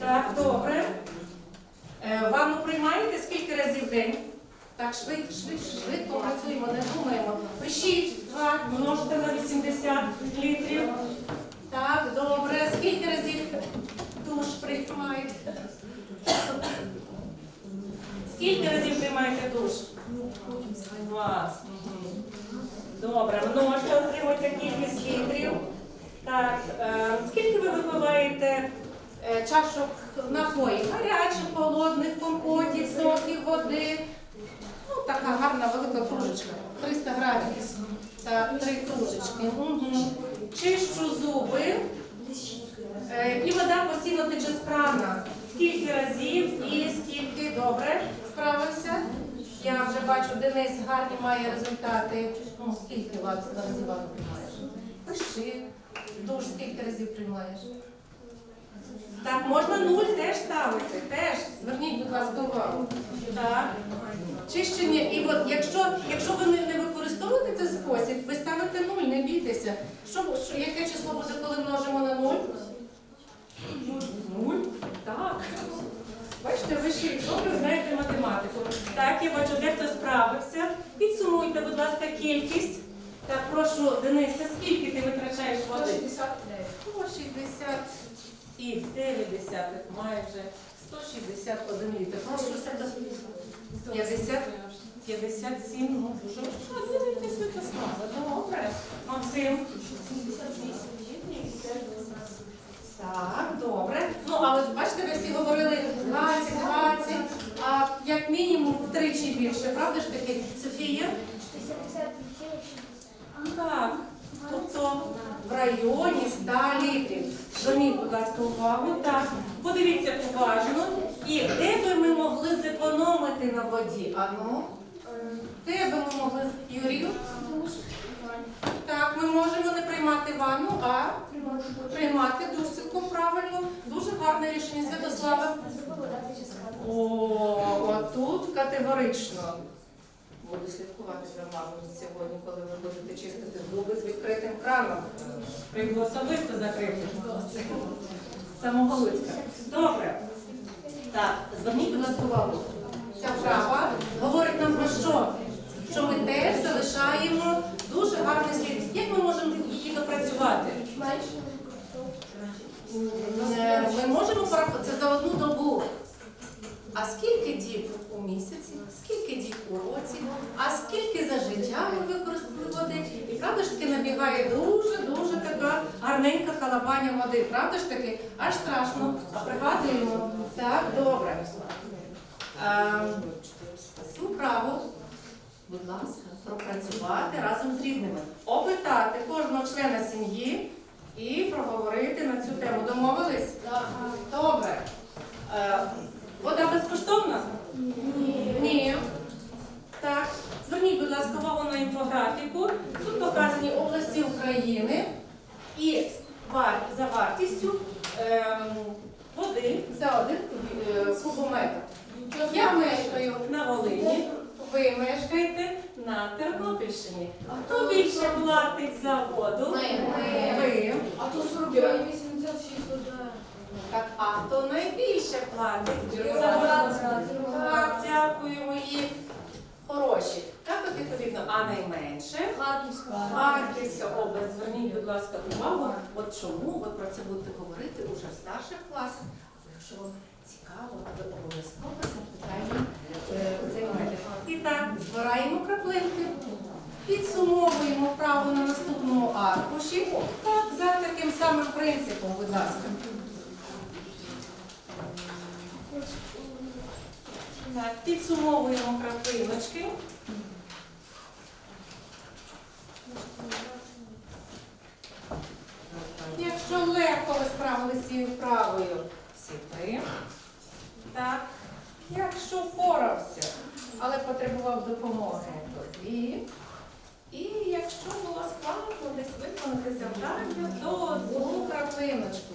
Так, добре. Е, Ванну приймаєте скільки разів в день? Так, швидко, швидше, швидко працюємо, не думаємо. Пишіть, так, множте на 80 літрів. Так, добре. Скільки разів душ приймаєте? Скільки разів приймаєте душ? Два. Добре, множте, отримуйте кількість літрів. Так, е, скільки ви випиваєте чашок напоїв? Гарячих, холодних, компотів, соків, води. Ну, така гарна велика кружечка. 300 грамів. Так, три кружечки. Угу. Чищу зуби. Е, І вода постійно тече з крана. Скільки разів і скільки добре справився? Я вже бачу, Денис гарні має результати. Ну, скільки разів приймаєш? Пиши. Душ скільки разів приймаєш? Так, можна нуль теж ставити. Теж. Зверніть, будь ласка, увагу. Так. Чищення. І от якщо, якщо ви не, використовуєте цей спосіб, ви ставите нуль, не бійтеся. Що, що, яке число буде, коли множимо на нуль? Нуль? Так. Бачите, ви ще добре знаєте математику. Так, я бачу, дехто справився. Підсумуйте, будь ласка, кількість. Так, прошу, Денисе, скільки ти витрачаєш води? 160 і 9 десятих, майже 161 літр. Прошу себе 50, 57, ну дуже важко. Дивіться, Святослава, добре. Максим. Так, добре. Ну, але бачите, ви всі говорили 20, 20, а як мінімум втричі більше, правда ж таки, Софія? Так, тобто в районі 100 літрів. Зверніть, будь ласка, увагу. Так, подивіться уважно. І де би ми могли зекономити на воді? Ану, де би ми могли Юрію? Так, ми можемо не приймати ванну, а приймати душ правильно. Дуже гарне рішення Святослава. О, отут категорично. Буду слідкувати за вами сьогодні, коли ви будете чистити зуби з відкритим краном. Прийду особисто закрити. Самоголицька. Добре. Так, зверніть, будь ласка, увагу. Ця вправа говорить нам про що? Що ми теж залишаємо дуже гарний слід. Як ми можемо її допрацювати? Е, Ми можемо це за одну добу. А скільки діб у місяці, скільки діб у році, а скільки за життя ми використали води? І правда ж таки набігає дуже-дуже така гарненька калабаня води. Правда ж таки? Аж страшно. А пригадуємо. Так, добре. Ем, Цю праву, будь ласка, пропрацювати разом з рідними. Опитати кожного члена сім'ї і проговорити на цю тему. Домовились? Добре. Е, Вода безкоштовна? Ні. Ні. Так. Зверніть, будь ласка, увагу на інфографіку. Тут показані області України і вар- за вартістю ем, води за один кубі- е, кубометр. Я мешкаю на Волині, ви мешкаєте на Тернопільщині. Хто більше платить за воду? Ви. А то 42 і 86 туди. Так, а хто Юра. воду? Так, дякуємо і хороші. Так от відповідно, а найменше Харківська. Область. Зверніть, будь ласка, увагу. От чому ви про це будете говорити уже в старших класах. Якщо вам цікаво, ви обов'язково питання е. І так, збираємо краплинки. Підсумовуємо право на наступному аркуші. Так, за таким самим принципом, будь ласка. Так, підсумовуємо краплиночки. Якщо легко ви справилися цією вправою, всі три. Так. Якщо впорався, але потребував допомоги, то дві. І якщо було складно десь виконати завдання, то одну краплиночку.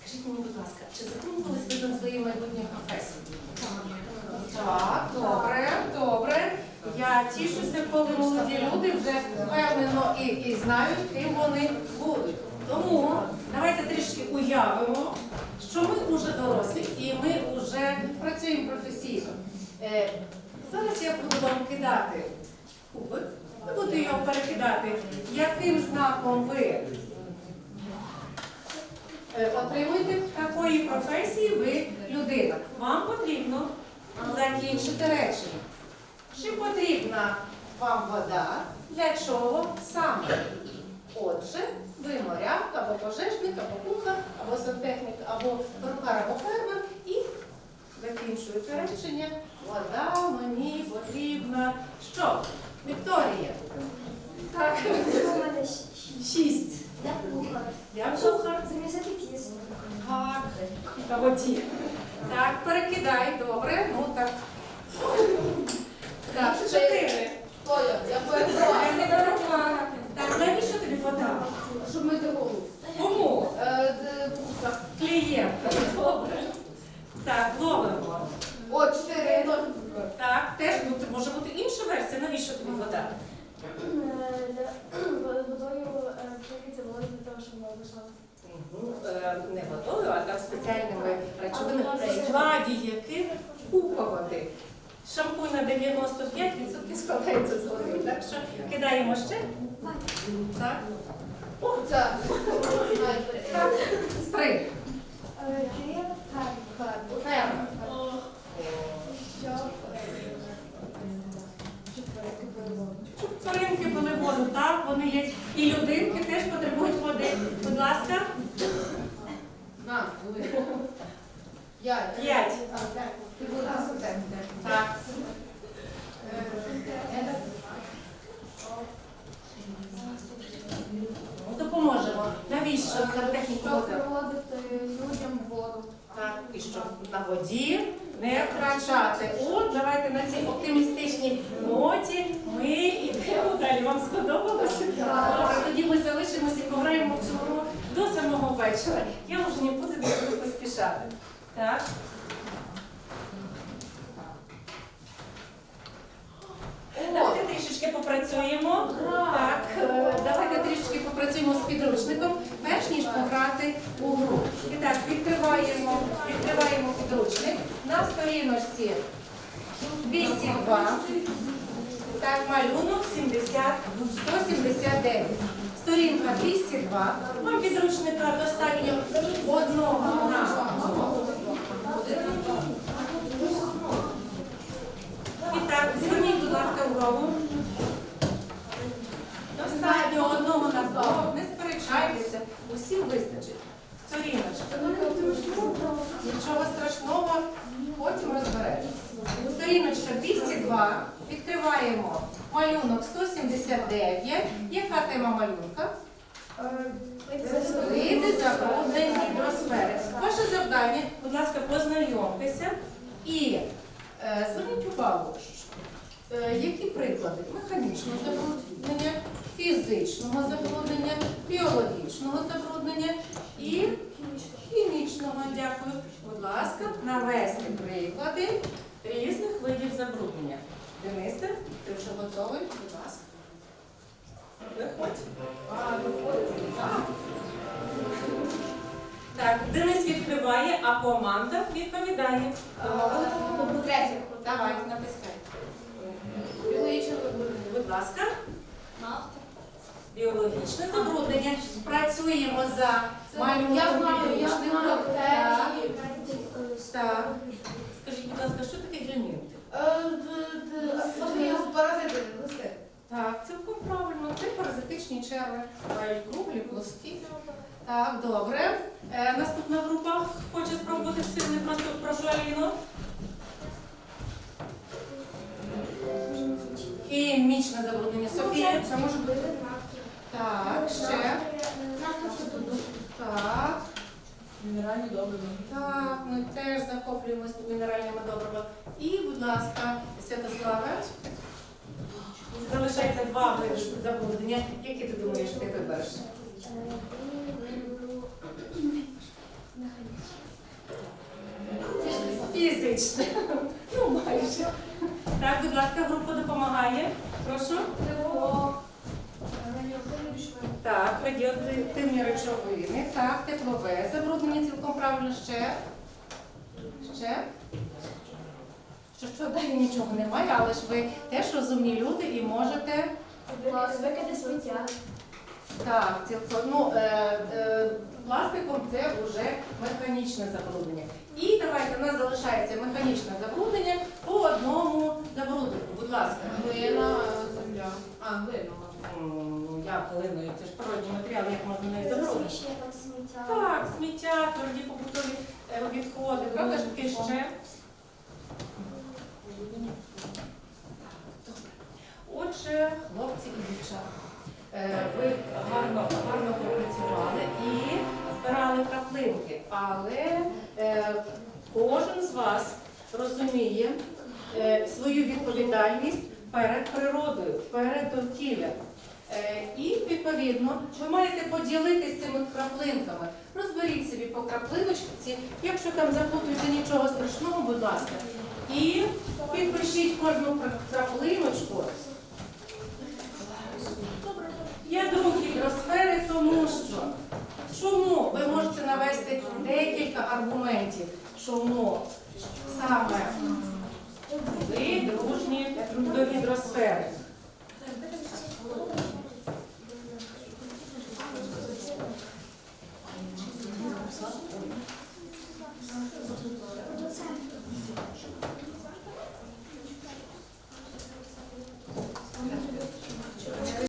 Скажіть мені, будь ласка, чи задумувались ви над своєю майбутньою професією? Так, добре, добре. Я тішуся, коли молоді люди вже впевнено і знають, ким вони будуть. Тому давайте трішки уявимо, що ми вже дорослі і ми вже працюємо професійно. Е, зараз я буду вам кидати кубик, ви будете його перекидати, яким знаком ви е, отримуєте такої професії ви людина. Вам потрібно закінчити речення. Чи потрібна вам вода? Для чого саме? Отже, ви моряк, або пожежник, або кухар, або сантехнік, або перукар, або фермер і закінчуєте речення. Вода мені потрібна. Що? Вікторія? Так. Шість. Я кухар. Замісити тісто. Так. Та воді. Так, перекидай, добре. Ну так. Так, чотири. Толя, я Я перебуваю. не дорога. Так, навіщо тобі вода? Щоб мити голову. Кому? Е, так. Клієнт. Добре. Так, ловимо. О, чотири. Так, теж може бути версія. Навіщо тобі вода? Водою політься було для того, щоб. Ну, е, не водою, а там спеціальними речовинами, в складі яких купа води. Шампунь на 95% складається з води. Так що кидаємо ще. Так. Це. Так. Три. Кирил Ферма. Щоб тваринки пили воду, так, вони є. І людинки теж потребують води. Будь ласка, На, Я. п'ять. Ти будеш асистент. Так. Ну, Допоможемо. Навіщо сантехніку Щоб води? проводити людям воду. Так, і щоб на воді не втрачати. От, давайте на цій оптимістичній ноті ми йдемо далі. Вам сподобалося? Добре, тоді ми залишимося і пограємо в цю гру до самого вечора. Я вже не буду поспішати. Так. Давайте трішечки попрацюємо. Так, е, давайте трішечки попрацюємо з підручником, перш ніж пограти у гру. І так, відкриваємо, відкриваємо підручник на сторіночці 202. Так, малюнок 70, 179. Сторінка 202. Вам підручника достатньо одного на І так, зверніть, будь ласка, увагу. Достатньо одного на двох, не сперечайтеся, усім вистачить. Сторіночка. Нічого страшного, потім розберемося. Сторіночка 202. Відкриваємо малюнок 179. Яка тема малюнка? Види забруднені гідросфери. Ваше завдання, будь ласка, познайомтеся і е, зверніть увагу, які приклади механічного забруднення, фізичного забруднення, біологічного забруднення і хімічного. Дякую. Будь ласка, навести приклади різних видів забруднення. Денисе, ти вже готовий? Будь ласка. Виходь. А. Так. Так, Денис відкриває, а команда відповідає. Домовились? Третє. Давай, натискай. Будь ласка. Біологічне забруднення. Працюємо за малюнком Я знаю, я підручника. знаю. Так. Скажіть, будь ласка, що таке гельмінти? Паразити. Так, цілком правильно. Це паразитичні черви. Бувають круглі, плоскі. Так, добре. Е, наступна група хоче спробувати сили. Просто прошу Хімічне забруднення. Софія. Це може бути. Так, ще. Так. Мінеральні добрива. Так, ми теж захоплюємося мінеральними добривами. І, будь ласка, Святославе. Залишається два види забруднення. Які ти думаєш, ти вибереш? Фізичне. Так, будь ласка, група допомагає. Прошу. Так, радіоактивні речовини, так, теплове забруднення цілком правильно ще. Ще. Що, що далі нічого немає, але ж ви теж розумні люди і можете. Викиди сміття. Так, цілком. Ну, е, е, пластиком це вже механічне забруднення. І давайте, у нас залишається механічне забруднення по одному забруднику. Будь ласка. Глина, земля. А, глина. М, Ну, як глиною, це ж природні матеріали, як можна нею забруднити? Засмічення там сміття. Так, сміття, тверді побутові е, відходи, правда ж таки ще. Добре. Отже, хлопці і дівчата, е, ви гарно, гарно попрацювали і збирали краплинки, але е, кожен з вас розуміє свою відповідальність перед природою, перед довкіллям. Е, І відповідно ви маєте поділитися цими краплинками. Розберіть собі по краплиночці, якщо там заплутуєте нічого страшного, будь ласка. І підпишіть кожну краплиночку. Я друг гідросфери, тому що чому ви можете навести декілька аргументів, чому саме дружні до гідросфери.